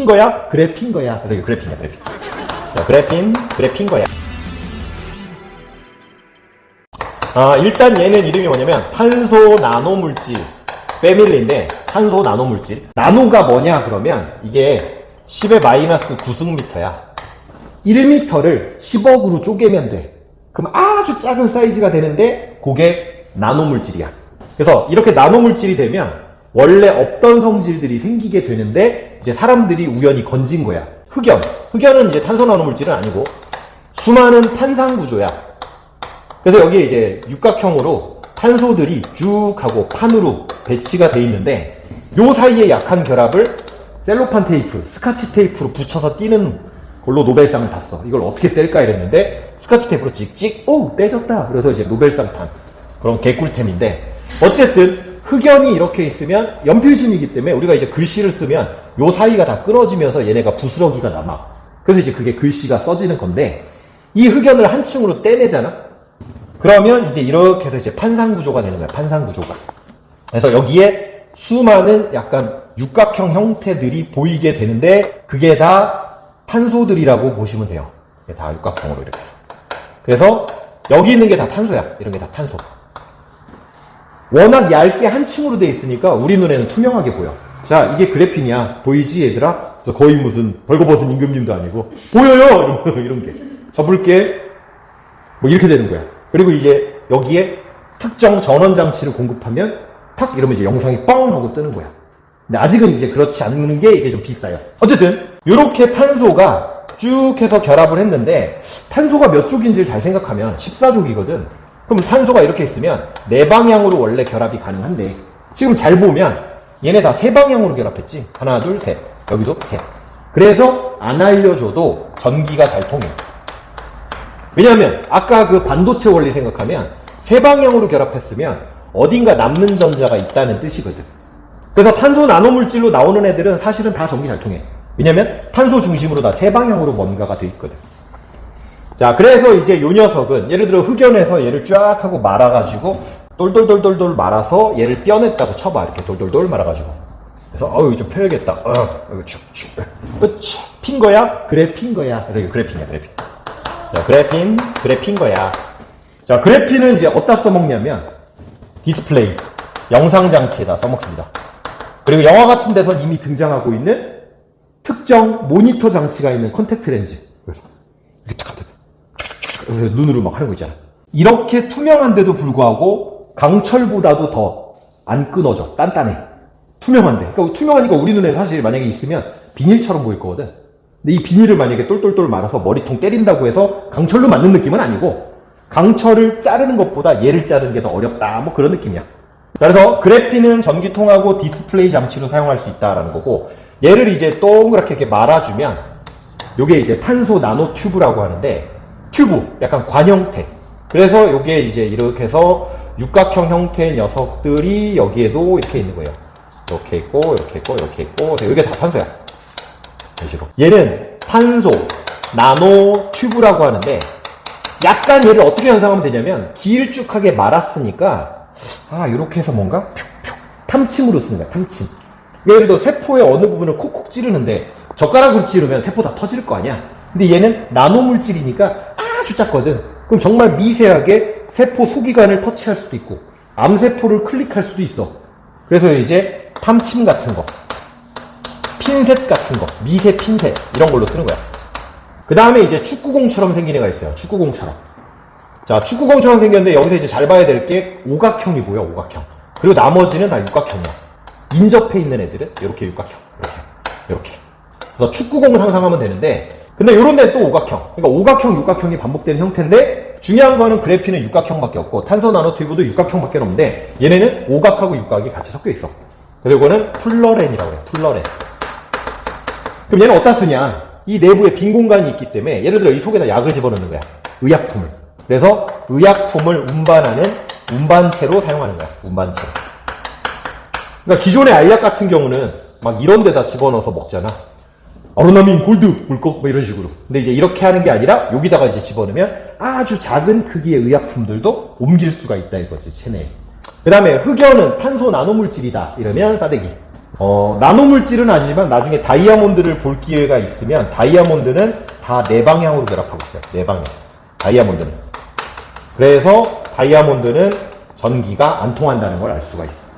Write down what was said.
핀 거야? 그래 핀 거야. 그래서 이거 그래 핀이야, 그래 핀. 자, 그래 핀, 그래 핀 거야. 아, 일단 얘는 이름이 뭐냐면 탄소 나노 물질 패밀리인데 탄소 나노 물질. 나노가 뭐냐 그러면 이게 10의 마이너스 9승미터야. 1m를 10억으로 쪼개면 돼. 그럼 아주 작은 사이즈가 되는데 그게 나노 물질이야. 그래서 이렇게 나노 물질이 되면 원래 없던 성질들이 생기게 되는데 이제 사람들이 우연히 건진 거야. 흑연. 흑연은 이제 탄소 나노 물질은 아니고 수많은 탄산 구조야. 그래서 여기에 이제 육각형으로 탄소들이 쭉 하고 판으로 배치가 돼 있는데 요 사이에 약한 결합을 셀로판 테이프, 스카치 테이프로 붙여서 띄는 걸로 노벨상을 탔어. 이걸 어떻게 뗄까 이랬는데 스카치 테이프로 찍찍 오 떼졌다. 그래서 이제 노벨상 탄 그런 개꿀템인데 어쨌든 흑연이 이렇게 있으면 연필심이기 때문에 우리가 이제 글씨를 쓰면 요 사이가 다 끊어지면서 얘네가 부스러기가 남아. 그래서 이제 그게 글씨가 써지는 건데 이 흑연을 한 층으로 떼내잖아. 그러면 이제 이렇게 해서 이제 판상 구조가 되는 거야. 판상 구조가. 그래서 여기에 수많은 약간 육각형 형태들이 보이게 되는데 그게 다 탄소들이라고 보시면 돼요. 다 육각형으로 이렇게 해서. 그래서 여기 있는 게 다 탄소야. 이런 게 다 탄소. 워낙 얇게 한 층으로 돼 있으니까 우리 눈에는 투명하게 보여. 자, 이게 그래핀이야. 보이지, 얘들아? 거의 무슨 벌거벗은 임금님도 아니고 보여요. 이런, 이런 게. 접을게. 뭐 이렇게 되는 거야. 그리고 이제 여기에 특정 전원 장치를 공급하면 탁 이러면 이제 영상이 뻥 하고 뜨는 거야. 근데 아직은 이제 그렇지 않는 게 이게 좀 비싸요. 어쨌든 이렇게 탄소가 쭉 해서 결합을 했는데 탄소가 몇 쪽인지를 잘 생각하면 14족이거든. 그럼 탄소가 이렇게 있으면 네 방향으로 원래 결합이 가능한데 지금 잘 보면 얘네 다 세 방향으로 결합했지. 하나, 둘, 셋. 여기도 셋. 그래서 안 알려줘도 전기가 잘 통해. 왜냐하면 아까 그 반도체 원리 생각하면 세 방향으로 결합했으면 어딘가 남는 전자가 있다는 뜻이거든. 그래서 탄소 나노물질로 나오는 애들은 사실은 다 전기 잘 통해. 왜냐면 탄소 중심으로 다 세 방향으로 뭔가가 돼 있거든. 자, 그래서 이제 요 녀석은 예를 들어 흑연에서 얘를 쫙 하고 말아가지고 돌돌돌돌돌 말아서 얘를 떼어냈다고 쳐봐. 이렇게 돌돌돌 말아가지고. 그래서 어우 좀 펴야겠다. 어, 이거 축축. 그치? 핀 거야? 그래 핀 거야. 그래서 그래핀이야 그래핀. 자, 그래핀, 그래핀 거야. 자, 그래핀은 이제 어디다 써먹냐면, 디스플레이, 영상 장치에다 써먹습니다. 그리고 영화 같은 데선 이미 등장하고 있는 특정 모니터 장치가 있는 컨택트 렌즈. 그래서, 이렇게 탁 하면 그래서 눈으로 막 하는 거 있잖아. 이렇게 투명한데도 불구하고 강철보다도 더 안 끊어져. 단단해. 투명한데. 그러니까 투명하니까 우리 눈에 사실 만약에 있으면 비닐처럼 보일 거거든. 근데 이 비닐을 만약에 똘똘똘 말아서 머리통 때린다고 해서 강철로 맞는 느낌은 아니고 강철을 자르는 것보다 얘를 자르는 게 더 어렵다 뭐 그런 느낌이야. 그래서 그래핀은 전기통하고 디스플레이 장치로 사용할 수 있다라는 거고 얘를 이제 동그랗게 이렇게 말아주면 요게 이제 탄소 나노 튜브라고 하는데 튜브 약간 관 형태. 그래서 요게 이제 이렇게 해서 육각형 형태의 녀석들이 여기에도 이렇게 있는 거예요. 이렇게 있고 이렇게 있고 이렇게 있고 이게 다 탄소야. 이런 식으로. 얘는 탄소, 나노 튜브라고 하는데 약간 얘를 어떻게 연상하면 되냐면 길쭉하게 말았으니까 아 이렇게 해서 뭔가 푹푹 탐침으로 쓰는 거야 탐침 예를 들어 세포의 어느 부분을 콕콕 찌르는데 젓가락으로 찌르면 세포 다 터질 거 아니야 근데 얘는 나노 물질이니까 아주 작거든 그럼 정말 미세하게 세포 소기관을 터치할 수도 있고 암세포를 클릭할 수도 있어 그래서 이제 탐침 같은 거 핀셋 같은 거, 미세 핀셋 이런 걸로 쓰는 거야. 그 다음에 이제 축구공처럼 생긴 애가 있어요. 축구공처럼. 자, 축구공처럼 생겼는데 여기서 이제 잘 봐야 될 게 오각형이 보여, 오각형. 그리고 나머지는 다 육각형이야. 인접해 있는 애들은 이렇게 육각형, 이렇게, 이렇게. 그래서 축구공을 상상하면 되는데, 근데 요런 데는 또 오각형. 그러니까 오각형, 육각형이 반복되는 형태인데, 중요한 거는 그래피는 육각형밖에 없고, 탄소 나노 튜브도 육각형밖에 없는데, 얘네는 오각하고 육각이 같이 섞여 있어. 그리고 이거는 플러렌이라고 해요, 플러렌. 그럼 얘는 어디다 쓰냐? 이 내부에 빈 공간이 있기 때문에 예를 들어 이 속에다 약을 집어넣는 거야. 의약품을. 그래서 의약품을 운반하는 운반체로 사용하는 거야. 운반체. 그러니까 기존의 알약 같은 경우는 막 이런 데다 집어넣어서 먹잖아. 어로나민 골드 물꺽 뭐 이런 식으로. 근데 이제 이렇게 하는 게 아니라 여기다가 이제 집어넣으면 아주 작은 크기의 의약품들도 옮길 수가 있다 이거지 체내에. 그 다음에 흑연은 탄소 나노물질이다 이러면 사대기. 어, 나노물질은 아니지만 나중에 다이아몬드를 볼 기회가 있으면 다이아몬드는 다내 네 방향으로 결합하고 있어요. 내 방향. 다이아몬드는. 그래서 다이아몬드는 전기가 안 통한다는 걸 알 수가 있어요.